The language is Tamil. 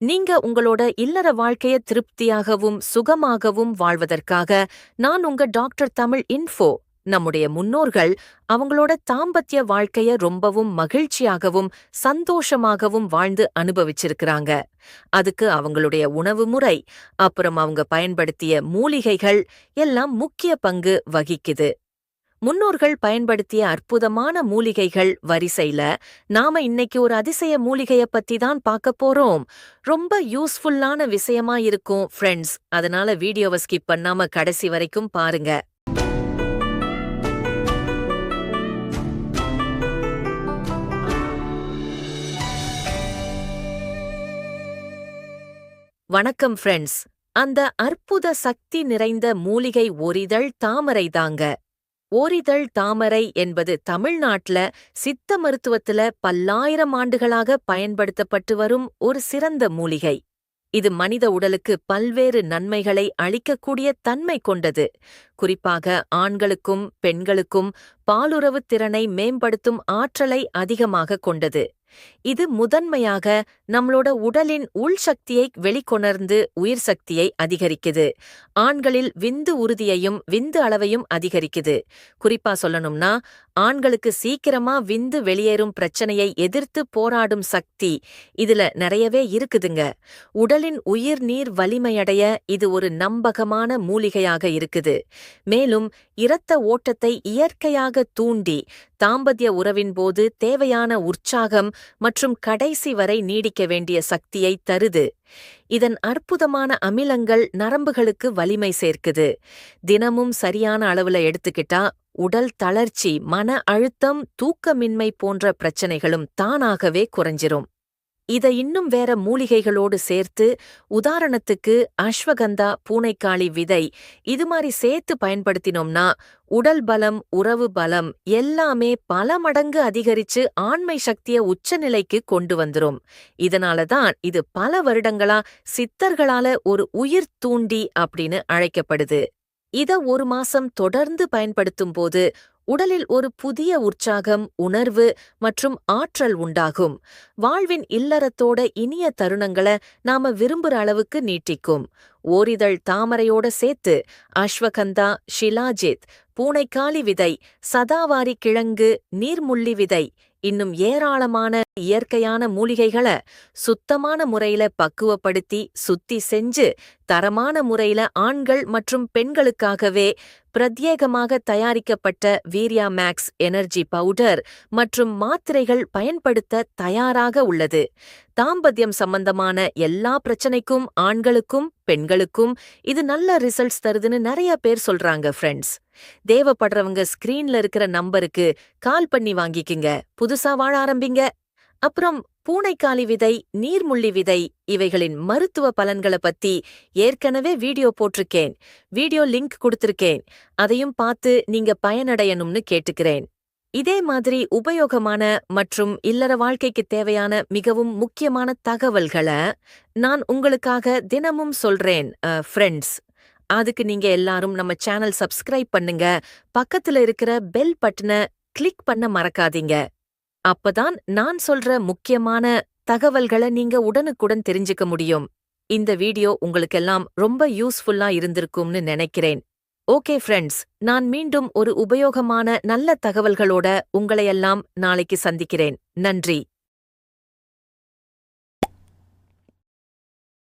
நீங்க உங்களோட இல்லற வாழ்க்கைய திருப்தியாகவும் சுகமாகவும் வாழ்வதற்காக நான் உங்க டாக்டர் தமிழ் இன்ஃபோ நம்முடைய முன்னோர்கள் அவங்களோட தாம்பத்திய வாழ்க்கைய ரொம்பவும் மகிழ்ச்சியாகவும் சந்தோஷமாகவும் வாழ்ந்து அனுபவிச்சிருக்கிறாங்க. அதுக்கு அவங்களுடைய உணவு முறை அப்புறம் அவங்க பயன்படுத்திய மூலிகைகள் எல்லாம் முக்கிய பங்கு வகிக்குது. முன்னோர்கள் பயன்படுத்திய அற்புதமான மூலிகைகள் வரிசையில நாம இன்னைக்கு ஒரு அதிசய மூலிகைய பத்தி தான் பார்க்க போறோம். ரொம்ப யூஸ்ஃபுல்லான விஷயமா இருக்கும் ஃப்ரெண்ட்ஸ் அதனால வீடியோவை ஸ்கிப் பண்ணாம கடைசி வரைக்கும் பாருங்க. வணக்கம் ஃப்ரெண்ட்ஸ் அந்த அற்புத சக்தி நிறைந்த மூலிகை ஒரிதழ் தாமரை தாங்க. ஓரிதழ் தாமரை என்பது தமிழ்நாட்டில் சித்த மருத்துவத்துல பல்லாயிரம் ஆண்டுகளாக பயன்படுத்தப்பட்டு வரும் ஒரு சிறந்த மூலிகை. இது மனித உடலுக்கு பல்வேறு நன்மைகளை அளிக்கக்கூடிய தன்மை கொண்டது. குறிப்பாக ஆண்களுக்கும் பெண்களுக்கும் பாலுறவுத் திறனை மேம்படுத்தும் ஆற்றலை அதிகமாக கொண்டது. இது முதன்மையாக நம்மளோட உடலின் உள் சக்தியை வெளிக்கொணர்ந்து உயிர் சக்தியை அதிகரிக்குது. ஆண்களில் விந்து உறுதியையும் விந்து அளவையும் அதிகரிக்குது. குறிப்பா சொல்லணும்னா ஆண்களுக்கு சீக்கிரமா விந்து வெளியேறும் பிரச்சனையை எதிர்த்து போராடும் சக்தி இதுல நிறையவே இருக்குதுங்க. உடலின் உயிர் நீர் வலிமையடைய இது ஒரு நம்பகமான மூலிகையாக இருக்குது. மேலும் இரத்த ஓட்டத்தை இயற்கையாக தூண்டி தாம்பத்திய உறவின் போது தேவையான உற்சாகம் மற்றும் கடைசி வரை நீடிக்க வேண்டிய சக்தியை தருது. இதன் அற்புதமான அமிலங்கள் நரம்புகளுக்கு வலிமை சேர்க்குது. தினமும் சரியான அளவுல எடுத்துக்கிட்டா உடல் தளர்ச்சி மன அழுத்தம் தூக்கமின்மை போன்ற பிரச்சனைகளும் தானாகவே குறைஞ்சிரும். இதை இன்னும் வேற மூலிகைகளோடு சேர்த்து உதாரணத்துக்கு அஸ்வகந்தா பூனைக்காளி விதை இது மாதிரி சேர்த்து பயன்படுத்தினோம்னா உடல் பலம் உறவு பலம் எல்லாமே பல மடங்கு அதிகரிச்சு ஆண்மை சக்திய உச்சநிலைக்கு கொண்டு வந்துரும். இதனால தான் இது பல வருடங்களா சித்தர்களால ஒரு உயிர் தூண்டி அப்படின்னு அழைக்கப்படுது. இத ஒரு மாசம் தொடர்ந்து பயன்படுத்தும் போது உடலில் ஒரு புதிய உற்சாகம் உணர்வு மற்றும் ஆற்றல் உண்டாகும். வாழ்வின் இல்லறத்தோட இனிய தருணங்கள நாம விரும்புற அளவுக்கு நீட்டிக்கும். ஓரிதழ் தாமரையோட சேர்த்து அஸ்வகந்தா ஷிலாஜித் பூனைக்காலி விதை சதாவாரி கிழங்கு நீர்முள்ளி விதை இன்னும் ஏராளமான இயற்கையான மூலிகைகளை சுத்தமான முறையில பக்குவப்படுத்தி சுத்தி செஞ்சு தரமான முறையில ஆண்கள் மற்றும் பெண்களுக்காகவே பிரத்யேகமாக தயாரிக்கப்பட்ட வீரியா மேக்ஸ் எனர்ஜி பவுடர் மற்றும் மாத்திரைகள் பயன்படுத்த தயாராக உள்ளது. தாம்பத்தியம் சம்பந்தமான எல்லா பிரச்சனைக்கும் ஆண்களுக்கும் பெண்களுக்கும் இது நல்ல ரிசல்ட்ஸ் தருதுன்னு நிறைய பேர் சொல்றாங்க ஃப்ரெண்ட்ஸ். தேவைப்படுறவங்க ஸ்கிரீன்ல இருக்கிற நம்பருக்கு கால் பண்ணி வாங்கிக்குங்க. புதுசா வாழ ஆரம்பிங்க. அப்புறம் பூனைக்காலி விதை நீர்முள்ளி விதை இவைகளின் மருத்துவ பலன்களை பத்தி ஏற்கனவே வீடியோ போட்டிருக்கேன். வீடியோ லிங்க் கொடுத்திருக்கேன். அதையும் பார்த்து நீங்க பயனடையணும்னு கேட்டுக்கிறேன். இதே மாதிரி உபயோகமான மற்றும் இல்லற வாழ்க்கைக்கு தேவையான மிகவும் முக்கியமான தகவல்களை நான் உங்களுக்காக தினமும் சொல்றேன் ஃப்ரெண்ட்ஸ் அதுக்கு நீங்க எல்லாரும் நம்ம சேனல் சப்ஸ்கிரைப் பண்ணுங்க. பக்கத்துல இருக்கிற பெல் பட்டனை கிளிக் பண்ண மறக்காதீங்க. அப்பதான் நான் சொல்ற முக்கியமான தகவல்களை நீங்க உடனுக்குடன் தெரிஞ்சுக்க முடியும். இந்த வீடியோ உங்களுக்கெல்லாம் ரொம்ப யூஸ்ஃபுல்லா இருந்திருக்கும்னு நினைக்கிறேன். ஓகே ஃப்ரெண்ட்ஸ் நான் மீண்டும் ஒரு உபயோகமான நல்ல தகவல்களோட உங்களையெல்லாம் நாளைக்கு சந்திக்கிறேன். நன்றி.